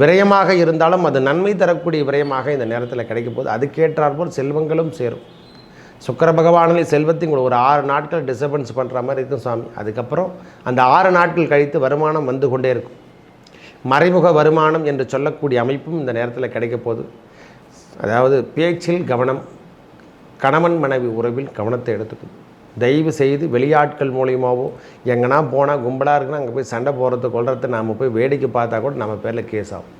விரயமாக இருந்தாலும் அது நன்மை தரக்கூடிய விரயமாக இந்த நேரத்தில் கிடைக்கும் போது அதுக்கேற்றாற்போல் செல்வங்களும் சேரும். சுக்கர பகவானிலே செல்வத்தையும் கூட ஒரு ஆறு நாட்கள் டிஸ்டர்பன்ஸ் பண்ணுற மாதிரி இருக்கும் சுவாமி. அதுக்கப்புறம் அந்த ஆறு நாட்கள் கழித்து வருமானம் வந்து கொண்டே இருக்கும். மறைமுக வருமானம் என்று சொல்லக்கூடிய அமைப்பும் இந்த நேரத்தில் கிடைக்க போகுது அதாவது பேச்சில் கவனம் கணவன் மனைவி உறவில் கவனத்தை எடுத்துக்கணும். தயவு செய்து வெளியாட்கள் மூலியமாகவோ எங்கன்னா போனால் கும்பலாக இருக்குன்னா அங்கே போய் சண்டை போடுறது கொள்றது நாம் போய் வேடிக்கை பார்த்தா கூட நம்ம பேரில் கேஸ் ஆகும்.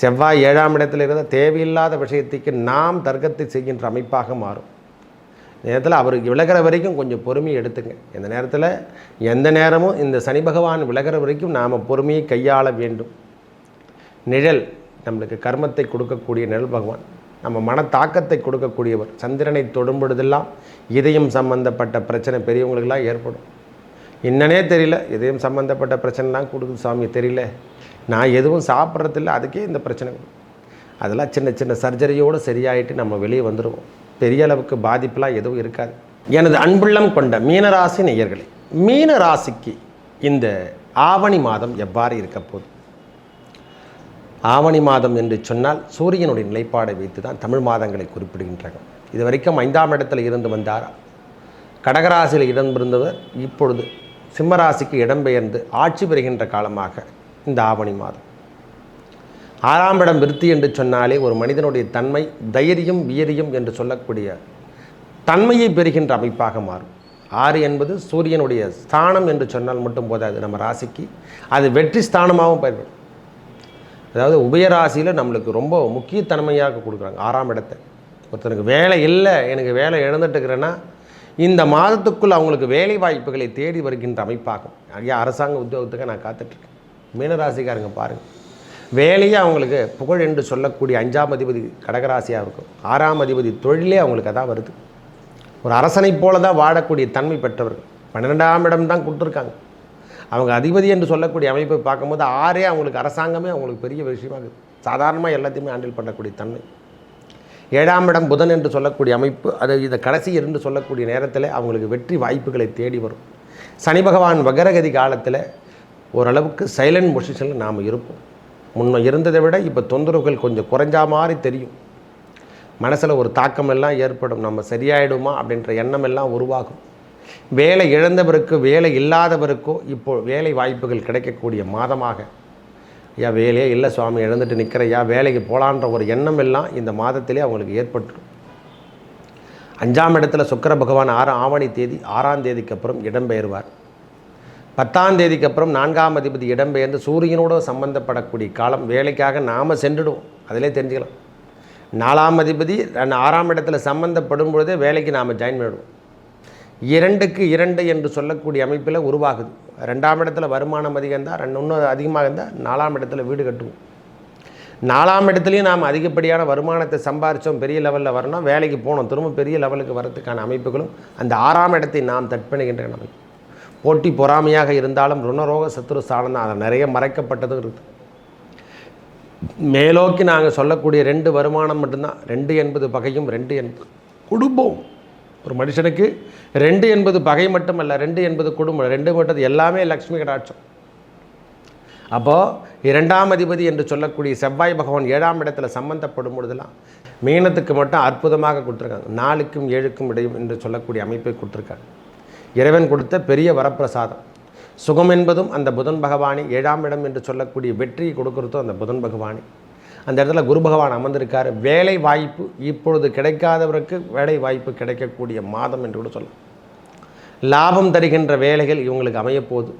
செவ்வாய் ஏழாம் இடத்தில் இருந்த தேவையில்லாத விஷயத்துக்கு நாம் தர்க்கத்தை செய்கின்ற அமைப்பாக மாறும். நேரத்தில் அவர் விலகிற வரைக்கும் கொஞ்சம் பொறுமையை எடுத்துங்க. இந்த நேரத்தில் எந்த நேரமும் இந்த சனி பகவான் விலகிற வரைக்கும் நாம் பொறுமையை கையாள வேண்டும். நிழல் நம்மளுக்கு கர்மத்தை கொடுக்கக்கூடிய நிழல் பகவான். நம்ம மன தாக்கத்தை கொடுக்கக்கூடியவர். சந்திரனை தொடும் பொழுதெல்லாம் இதயம் சம்பந்தப்பட்ட பிரச்சனை பெரியவங்களுக்கெல்லாம் ஏற்படும். என்னன்னே தெரியல இதயம் சம்பந்தப்பட்ட பிரச்சனைலாம் கொடுக்குது சாமி தெரியல. நான் எதுவும் சாப்பிட்றதில்ல அதுக்கே இந்த பிரச்சனை அதெல்லாம் சின்ன சின்ன சர்ஜரியோடு சரியாயிட்டு நம்ம வெளியே வந்துடுவோம் பெரிய அளவுக்கு பாதிப்புலாம் எதுவும் இருக்காது. எனது அன்புள்ளம் கொண்ட மீனராசி நேயர்களே மீனராசிக்கு இந்த ஆவணி மாதம் எவ்வாறு இருக்க போகுது? ஆவணி மாதம் என்று சொன்னால் சூரியனுடைய நிலைப்பாடை வைத்து தான் தமிழ் மாதங்களை குறிப்பிடுகின்றன இது வரைக்கும் ஐந்தாம் இடத்துல இருந்து வந்தார். கடகராசியில் இடம்பிருந்தவர் இப்பொழுது சிம்மராசிக்கு இடம்பெயர்ந்து ஆட்சி பெறுகின்ற காலமாக இந்த ஆவணி மாதம். ஆறாம் இடம் விருத்தி என்று சொன்னாலே ஒரு மனிதனுடைய தன்மை தைரியம் வீரியம் என்று சொல்லக்கூடிய தன்மையை பெறுகின்ற அமைப்பாக மாறும். ஆறு என்பது சூரியனுடைய ஸ்தானம் என்று சொன்னால் மட்டும் போதாது நம்ம ராசிக்கு. அது வெற்றி ஸ்தானமாகவும் பயன்படும் அதாவது உபயராசியில் நம்மளுக்கு ரொம்ப முக்கியத்தன்மையாக கொடுக்குறாங்க. ஆறாம் இடத்தை. ஒருத்தனுக்கு வேலை இல்லை எனக்கு வேலை இழந்துட்டுக்கிறேன்னா இந்த மாதத்துக்குள் அவங்களுக்கு வேலை வாய்ப்புகளை தேடி வருகின்ற அமைப்பாகும். ஐயா அரசாங்க உத்தியோகத்துக்கு நான் காத்துட்ருக்கேன். மீனராசிக்காரங்க பாருங்கள் வேலையே அவங்களுக்கு புகழ் என்று சொல்லக்கூடிய அஞ்சாம் அதிபதி கடகராசியாக இருக்கும். ஆறாம் அதிபதி தொழிலே அவங்களுக்கு அதான் வருது. ஒரு அரசனைப் போல தான் வாழக்கூடிய தன்மை பெற்றவர்கள். பன்னிரெண்டாம் இடம் தான் கொடுத்துருக்காங்க. அவங்க அதிபதி என்று சொல்லக்கூடிய அமைப்பை பார்க்கும்போது ஆறே அவங்களுக்கு அரசாங்கமே அவங்களுக்கு பெரிய விஷயமாக இருக்குது. சாதாரணமாக எல்லாத்தையுமே ஹேண்டில் பண்ணக்கூடிய தன்மை. ஏழாம் இடம் புதன் என்று சொல்லக்கூடிய அமைப்பு அது இதை கடைசி என்று சொல்லக்கூடிய நேரத்தில் அவங்களுக்கு வெற்றி வாய்ப்புகளை தேடி வரும். சனி பகவான் வகரகதி காலத்தில் ஓரளவுக்கு சைலண்ட் பொசிஷனில் நாம் இருப்போம். முன்ன இருந்ததை விட இப்போ தொந்தரவுகள் கொஞ்சம் குறைஞ்சா மாதிரி தெரியும். மனசில் ஒரு தாக்கம் எல்லாம் ஏற்படும். நம்ம சரியாயிடுமா அப்படின்ற எண்ணம் எல்லாம் உருவாகும். வேலை இழந்தவருக்கு வேலை இல்லாதவருக்கோ இப்போ வேலை வாய்ப்புகள் கிடைக்கக்கூடிய மாதமாக ஐயா வேலையே இல்லை சுவாமி இழந்துட்டு நிற்கிறையா வேலைக்கு போகலான்ற ஒரு எண்ணம் எல்லாம் இந்த மாதத்திலே அவங்களுக்கு ஏற்பட்டுரும் அஞ்சாம் இடத்துல சுக்கிர பகவான் ஆறு ஆவணி தேதி ஆறாம் தேதிக்கு அப்புறம் இடம்பெயர்வார். பத்தாம் தேதிக்கு அப்புறம் நான்காம் அதிபதி இடம்பெயர்ந்து சூரியனோடு சம்பந்தப்படக்கூடிய காலம் வேலைக்காக நாம் சென்றுடுவோம். அதிலே தெரிஞ்சுக்கலாம். நாலாம் அதிபதி ஆறாம் இடத்துல சம்பந்தப்படும் பொழுதே வேலைக்கு நாம் ஜாயின் பண்ணிடுவோம். இரண்டுக்கு இரண்டு என்று சொல்லக்கூடிய அமைப்பில் உருவாகுது. ரெண்டாம் இடத்துல வருமானம் அதிகம் இருந்தால் ரெண்டு இன்னும் அதிகமாக இருந்தால் நாலாம் இடத்துல வீடு கட்டுவோம். நாலாம் இடத்துலையும் நாம் அதிகப்படியான வருமானத்தை சம்பாரித்தோம் பெரிய லெவலில் வரணும் வேலைக்கு போனோம் திரும்ப பெரிய லெவலுக்கு வரத்துக்கான அமைப்புகளும் அந்த ஆறாம் இடத்தை நாம் தட்பணுகின்ற அமைப்பு. போட்டி பொறாமையாக இருந்தாலும் ருணரோக சத்துரு ஸ்தானம் தான். அதை நிறைய மறைக்கப்பட்டதும் இருக்குது மேலோக்கி நாங்கள் சொல்லக்கூடிய ரெண்டு வருமானம் மட்டும்தான். ரெண்டு என்பது பகையும் ரெண்டு என்பது குடும்பம். ஒரு மனுஷனுக்கு ரெண்டு என்பது பகை மட்டுமல்ல ரெண்டு என்பது குடும்பம். ரெண்டு மட்டும் எல்லாமே லக்ஷ்மி கடாட்சம். அப்போது இரண்டாம் அதிபதி என்று சொல்லக்கூடிய செவ்வாய் பகவான் ஏழாம் இடத்துல சம்பந்தப்படும் பொழுதெல்லாம் மீனத்துக்கு மட்டும் அற்புதமாக கொடுத்துருக்காங்க. நாலுக்கும் ஏழுக்கும் இடையும் என்று சொல்லக்கூடிய அமைப்பை கொடுத்துருக்காங்க இறைவன் கொடுத்த பெரிய வரப்பிரசாதம். சுகம் என்பதும் அந்த புதன் பகவானி ஏழாம் இடம் என்று சொல்லக்கூடிய வெற்றியை கொடுக்கறதும் அந்த புதன் பகவானி. அந்த இடத்துல குரு பகவான் அமர்ந்திருக்கார். வேலை வாய்ப்பு இப்பொழுது கிடைக்காதவருக்கு வேலை வாய்ப்பு கிடைக்கக்கூடிய மாதம் என்று கூட சொல்லலாம். லாபம் தருகின்ற வேலைகள் இவங்களுக்கு அமையப்போகுது.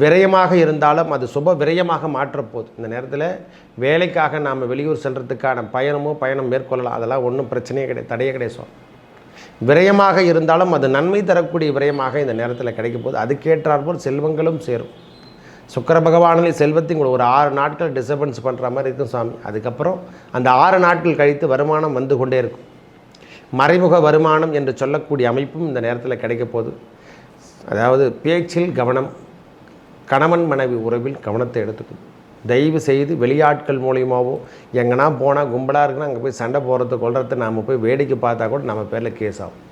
விரயமாக இருந்தாலும் அது சுப விரயமாக மாற்றப்போகுது. இந்த நேரத்தில் வேலைக்காக நாம் வெளியூர் செல்கிறதுக்கான பயணமோ பயணம் மேற்கொள்ளலாம். அதெல்லாம் ஒன்றும் பிரச்சனையே கிடையாது. தடையே கிடையாது சுவாமி. விரயமாக இருந்தாலும் அது நன்மை தரக்கூடிய விரயமாக இந்த நேரத்தில் கிடைக்கும் போகுது அதுக்கேற்றாற்போல் செல்வங்களும் சேரும். சுக்கர பகவானிலே செல்வத்தையும் கூட ஒரு ஆறு நாட்கள் டிஸ்டர்பன்ஸ் பண்ணுற மாதிரி இருக்கும் சாமி. அதுக்கப்புறம் அந்த ஆறு நாட்கள் கழித்து வருமானம் வந்து கொண்டே இருக்கும். மறைமுக வருமானம் என்று சொல்லக்கூடிய அமைப்பும் இந்த நேரத்தில் கிடைக்க போகுது. அதாவது பேச்சில் கவனம் கணவன் மனைவி உறவில் கவனத்தை எடுத்துக்கும். தயவு செய்து வெளியாட்கள் மூலியமாகவோ எங்கன்னா போனால் கும்பலாக இருக்குன்னா அங்கே போய் சண்டை போடுறது கொள்றது நாம் போய் வேடிக்கை பார்த்தா கூட நம்ம பேரில் கேஸ் ஆகும்.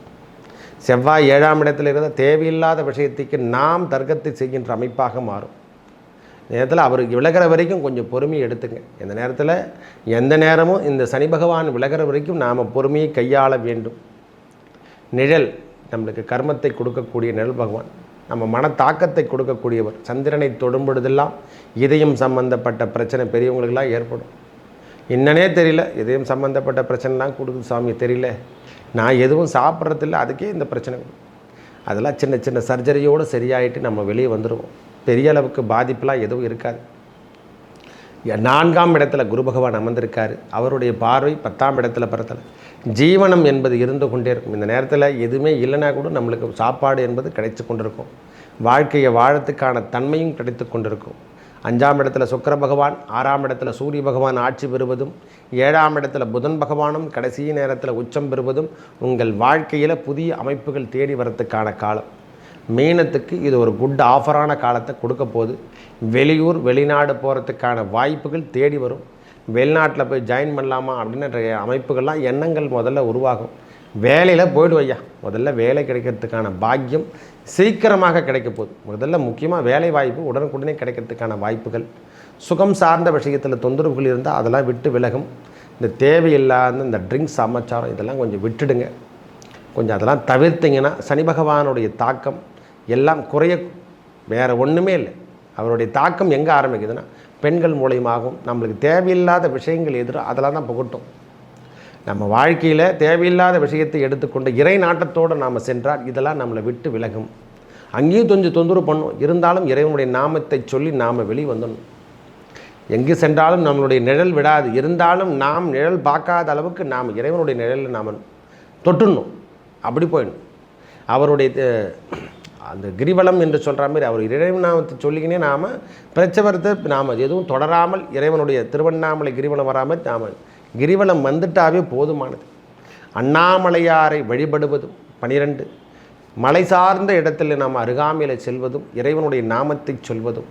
செவ்வாய் ஏழாம் இடத்தில் இருந்த தேவையில்லாத விஷயத்துக்கு நாம் தர்க்கத்தை செய்கின்ற அமைப்பாக மாறும். நேரத்தில் அவர் விலகிற வரைக்கும் கொஞ்சம் பொறுமையை எடுத்துங்க. இந்த நேரத்தில் எந்த நேரமும் இந்த சனி பகவான் விலகிற வரைக்கும் நாம் பொறுமையை கையாள வேண்டும். நிழல் நம்மளுக்கு கர்மத்தை கொடுக்கக்கூடிய நிழல் பகவான். நம்ம மன தாக்கத்தை கொடுக்கக்கூடியவர். சந்திரனை தொடும் பொழுதெல்லாம் இதயம் சம்பந்தப்பட்ட பிரச்சனை பெரியவங்களுக்கெல்லாம் ஏற்படும். என்னன்னே தெரியல. இதயம் சம்மந்தப்பட்ட பிரச்சனைலாம் கொடுக்குது சாமி தெரியல. நான் எதுவும் சாப்பிட்றதில்ல. அதுக்கே இந்த பிரச்சனை அதெல்லாம் சின்ன சின்ன சர்ஜரியோடு சரியாயிட்டு நம்ம வெளியே வந்துடுவோம் பெரிய அளவுக்கு பாதிப்புலாம் எதுவும் இருக்காது. நான்காம் இடத்துல குரு பகவான் அமர்ந்திருக்காரு. அவருடைய பார்வை பத்தாம் இடத்துல பிறத்தல ஜீவனம் என்பது இருந்து கொண்டே இருக்கும். இந்த நேரத்தில் எதுவுமே இல்லைனா கூட நம்மளுக்கு சாப்பாடு என்பது கிடைத்து கொண்டிருக்கும். வாழ்க்கையை வாழத்துக்கான தன்மையும் கிடைத்து கொண்டிருக்கும். அஞ்சாம் இடத்துல சுக்கிர பகவான் ஆறாம் இடத்துல சூரிய பகவான் ஆட்சி பெறுவதும் ஏழாம் இடத்துல புதன் பகவானும் கடைசி நேரத்தில் உச்சம் பெறுவதும் உங்கள் வாழ்க்கையில் புதிய அமைப்புகள் தேடி வரத்துக்கான காலம். மீனத்துக்கு இது ஒரு குட் ஆஃபரான காலத்தை கொடுக்க போகுது. வெளியூர் வெளிநாடு போகிறதுக்கான வாய்ப்புகள் தேடி வரும். வெளிநாட்டில் போய் ஜாயின் பண்ணலாமா அப்படின்ற அமைப்புகள்லாம் எண்ணங்கள் முதல்ல உருவாகும். வேலையில் போய்டு ஐயா. முதல்ல வேலை கிடைக்கிறதுக்கான பாக்கியம் சீக்கிரமாக கிடைக்க போகுது. முதல்ல முக்கியமாக வேலை வாய்ப்பு உடனுக்குடனே கிடைக்கிறதுக்கான வாய்ப்புகள். சுகம் சார்ந்த விஷயத்தில் தொந்தரவுகள் இருந்தால் அதெல்லாம் விட்டு விலகும். இந்த தேவையில்லாத இந்த ட்ரிங்க்ஸ் சமாச்சாரம் இதெல்லாம் கொஞ்சம் விட்டுடுங்க. கொஞ்சம் அதெல்லாம் தவிர்த்திங்கன்னா சனி பகவானுடைய தாக்கம் எல்லாம் குறைய வேறு ஒன்றுமே இல்லை. அவருடைய தாக்கம் எங்கே ஆரம்பிக்குதுன்னா பெண்கள் மூலியமாகவும் நம்மளுக்கு தேவையில்லாத விஷயங்கள் எதிரோ அதெல்லாம் தான் புகட்டும். நம்ம வாழ்க்கையில் தேவையில்லாத விஷயத்தை எடுத்துக்கொண்டு இறை நாட்டத்தோடு நாம் சென்றால் இதெல்லாம் நம்மளை விட்டு விலகும். அங்கேயும் கொஞ்சம் தொந்தரவு பண்ணும். இருந்தாலும் இறைவனுடைய நாமத்தை சொல்லி நாம் வெளியே வந்துடணும். எங்கு சென்றாலும் நம்மளுடைய நிழல் விடாது. இருந்தாலும் நாம் நிழல் பார்க்காத அளவுக்கு நாம் இறைவனுடைய நிழலில் நாம் தொட்டுடணும். அப்படி போயிடணும். அவருடைய அந்த கிரிவலம் என்று சொல்கிற மாதிரி அவர் இறைவனாமத்தை சொல்லிக்கினே நாம் பிரச்சவரத்தை நாம் எதுவும் தொடராமல் இறைவனுடைய திருவண்ணாமலை கிரிவலம் வராமல் நாம் கிரிவலம் வந்துட்டாவே போதுமானது. அண்ணாமலையாரை வழிபடுவதும் பனிரெண்டு. மலை சார்ந்த இடத்தில் நாம் அருகாமையில் செல்வதும் இறைவனுடைய நாமத்தை சொல்வதும்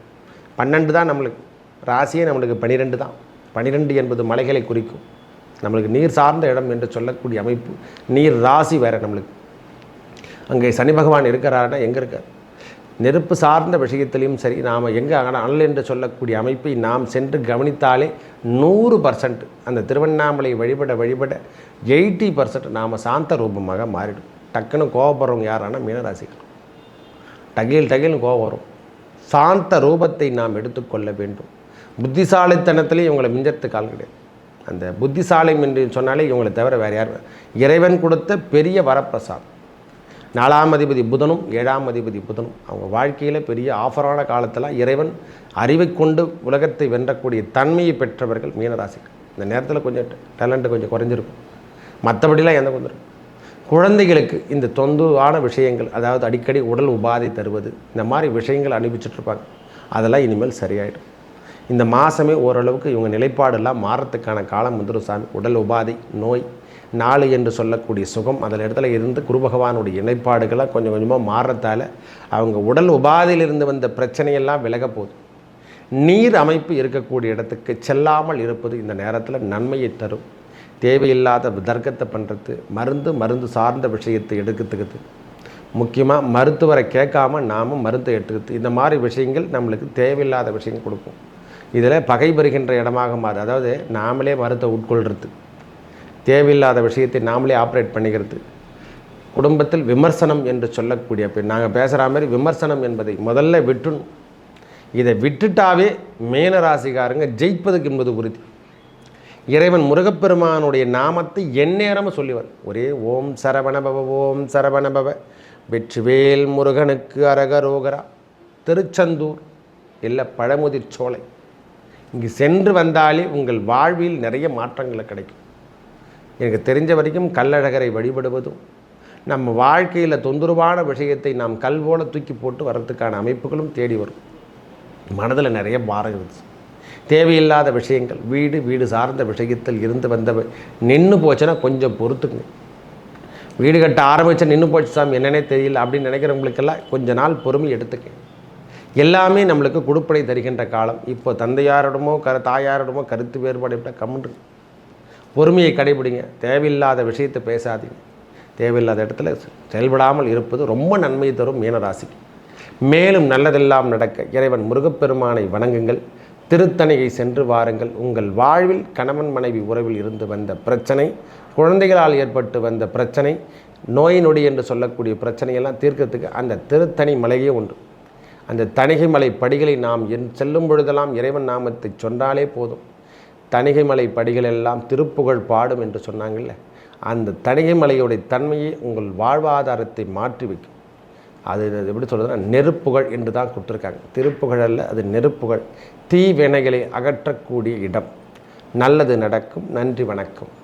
பன்னெண்டு தான் நம்மளுக்கு. ராசியே நம்மளுக்கு பனிரெண்டு தான். பனிரெண்டு என்பது மலைகளை குறிக்கும். நம்மளுக்கு நீர் சார்ந்த இடம் என்று சொல்லக்கூடிய அமைப்பு. நீர் ராசி வேறு நம்மளுக்கு. அங்கே சனி பகவான் இருக்கிறாருன்னா எங்கே இருக்கார்? நெருப்பு சார்ந்த விஷயத்திலையும் சரி நாம் எங்கே அனல் என்று சொல்லக்கூடிய அமைப்பை நாம் சென்று கவனித்தாலே நூறு பர்சன்ட் அந்த திருவண்ணாமலை வழிபட வழிபட எயிட்டி பர்சன்ட் நாம் சாந்த ரூபமாக மாறிடும். டக்குன்னு கோவப்படுறவங்க யாரானா மீனராசிகள். டகில் டகில்னு கோவம் வரும். சாந்த ரூபத்தை நாம் எடுத்துக்கொள்ள வேண்டும். புத்திசாலித்தனத்திலே இவங்களை மிஞ்சறதுக்கு ஆள் கிடையாது. அந்த புத்திசாலியம் என்று சொன்னாலே இவங்களை தவிர வேறு யார் இறைவன் கொடுத்த பெரிய வரப்பிரசாதம். நாலாம் அதிபதி புதனும் ஏழாம் அதிபதி புதனும். அவங்க வாழ்க்கையில் பெரிய ஆஃபரான காலத்தில் இறைவன் அறிவை கொண்டு உலகத்தை வென்றக்கூடிய தன்மையை பெற்றவர்கள் மீனராசிக்கு. இந்த நேரத்தில் கொஞ்சம் டேலண்ட்டு கொஞ்சம் குறைஞ்சிருக்கும். மற்றபடிலாம் எந்த கொஞ்சம் குழந்தைகளுக்கு இந்த தொந்துவான விஷயங்கள் அதாவது அடிக்கடி உடல் உபாதை தருவது இந்த மாதிரி விஷயங்கள் அனுபவிச்சுட்டு இருப்பாங்க. அதெல்லாம் இனிமேல் சரியாயிடும். இந்த மாதமே ஓரளவுக்கு இவங்க நிலைப்பாடெல்லாம் மாறத்துக்கான காலம் வந்துடும் சாமி. உடல் உபாதை நோய் நாலு என்று சொல்லக்கூடிய சுகம் அதில் இடத்துல இருந்து குரு பகவானுடைய இணைப்பாடுகளாக கொஞ்சம் கொஞ்சமாக மாறுறதால அவங்க உடல் உபாதையிலிருந்து வந்த பிரச்சனையெல்லாம் விலக போகுது. நீர் அமைப்பு இருக்கக்கூடிய இடத்துக்கு செல்லாமல் இருப்பது இந்த நேரத்தில் நன்மையை தரும். தேவையில்லாத தர்க்கத்தை பண்ணுறது மருந்து மருந்து சார்ந்த விஷயத்தை எடுக்கிறதுக்கு. முக்கியமாக மருத்துவரை கேட்காம நாமும் மருந்தை எடுத்துக்கிறது. இந்த மாதிரி விஷயங்கள் நம்மளுக்கு தேவையில்லாத விஷயங்கள் கொடுக்கும். இதில் பகை பெறுகின்ற இடமாக மாறு அதாவது நாமளே மருத்தை உட்கொள்கிறது தேவையில்லாத விஷயத்தை நாமளே ஆப்ரேட் பண்ணிக்கிறது. குடும்பத்தில் விமர்சனம் என்று சொல்லக்கூடிய பெண் நாங்கள் பேசுகிற மாதிரி விமர்சனம் என்பதை முதல்ல விட்டுணும். இதை விட்டுட்டாவே மேன ராசிக்காரங்க ஜெயிப்பதுக்கு என்பது உறுதி. இறைவன் முருகப்பெருமானுடைய நாமத்தை எந்நேரமும் சொல்லிவர். ஒரே ஓம் சரவணபவ ஓம் சரவணபவ வெற்றிவேல் முருகனுக்கு அரகரோகரா திருச்செந்தூர் இல்லை பழமுதிர் சோலை. இங்கு சென்று வந்தாலே உங்கள் வாழ்வில் நிறைய மாற்றங்கள் கிடைக்கும். எனக்கு தெரிஞ்ச வரைக்கும் கல்லழகரை வழிபடுவதும் நம்ம வாழ்க்கையில் தொந்தரவான விஷயத்தை நாம் கல் போல தூக்கி போட்டு வர்றதுக்கான அமைப்புகளும் தேடி வரும். மனதில் நிறைய பாரம் இருந்துச்சு. தேவையில்லாத விஷயங்கள் வீடு வீடு சார்ந்த விஷயத்தில் இருந்து வந்தவை நின்று போச்சுன்னா கொஞ்சம் பொறுத்துக்குங்க. வீடு கட்ட ஆரம்பித்த நின்று போச்சு சாமி என்னன்னே தெரியல அப்படின்னு நினைக்கிறவங்களுக்கெல்லாம் கொஞ்ச நாள் பொறுமை எடுத்துக்கங்க எல்லாமே நம்மளுக்கு கொடுப்படை தருகின்ற காலம். இப்போ தந்தையாரிடமோ கரு தாயாரிடமோ கருத்து வேறுபாடு விட்டால் கம்முன்று பொறுமையை கடைபிடிங்க. தேவையில்லாத விஷயத்தை பேசாதீங்க. தேவையில்லாத இடத்துல செயல்படாமல் இருப்பது ரொம்ப நன்மை தரும் மீனராசிக்கு மேலும் நல்லதெல்லாம் நடக்க இறைவன் முருகப்பெருமானை வணங்குங்கள். திருத்தணியை சென்று வாருங்கள். உங்கள் வாழ்வில் கணவன் மனைவி உறவில் இருந்து வந்த பிரச்சனை குழந்தைகளால் ஏற்பட்டு வந்த பிரச்சனை நோய் நொடி என்று சொல்லக்கூடிய பிரச்சனையெல்லாம் தீர்க்கறதுக்கு அந்த திருத்தணி மலையே உண்டு. அந்த தணிகை மலை படிகளை நாம் என் செல்லும் பொழுதெல்லாம் இறைவன் நாமத்தை சொன்னாலே போதும். தணிகைமலை படிகள் எல்லாம் திருப்புகழ் பாடும் என்று சொன்னாங்கல்ல அந்த தணிகைமலையுடைய தன்மையை உங்கள் வாழ்வாதாரத்தை மாற்றி வைக்கும். அது அது எப்படி சொல்கிறதுனா நெருப்புகள் என்று தான் கொடுத்துருக்காங்க. திருப்புகழ் அல்ல அது நெருப்புகள். தீவினைகளை அகற்றக்கூடிய இடம். நல்லது நடக்கும் நன்றி வணக்கம்.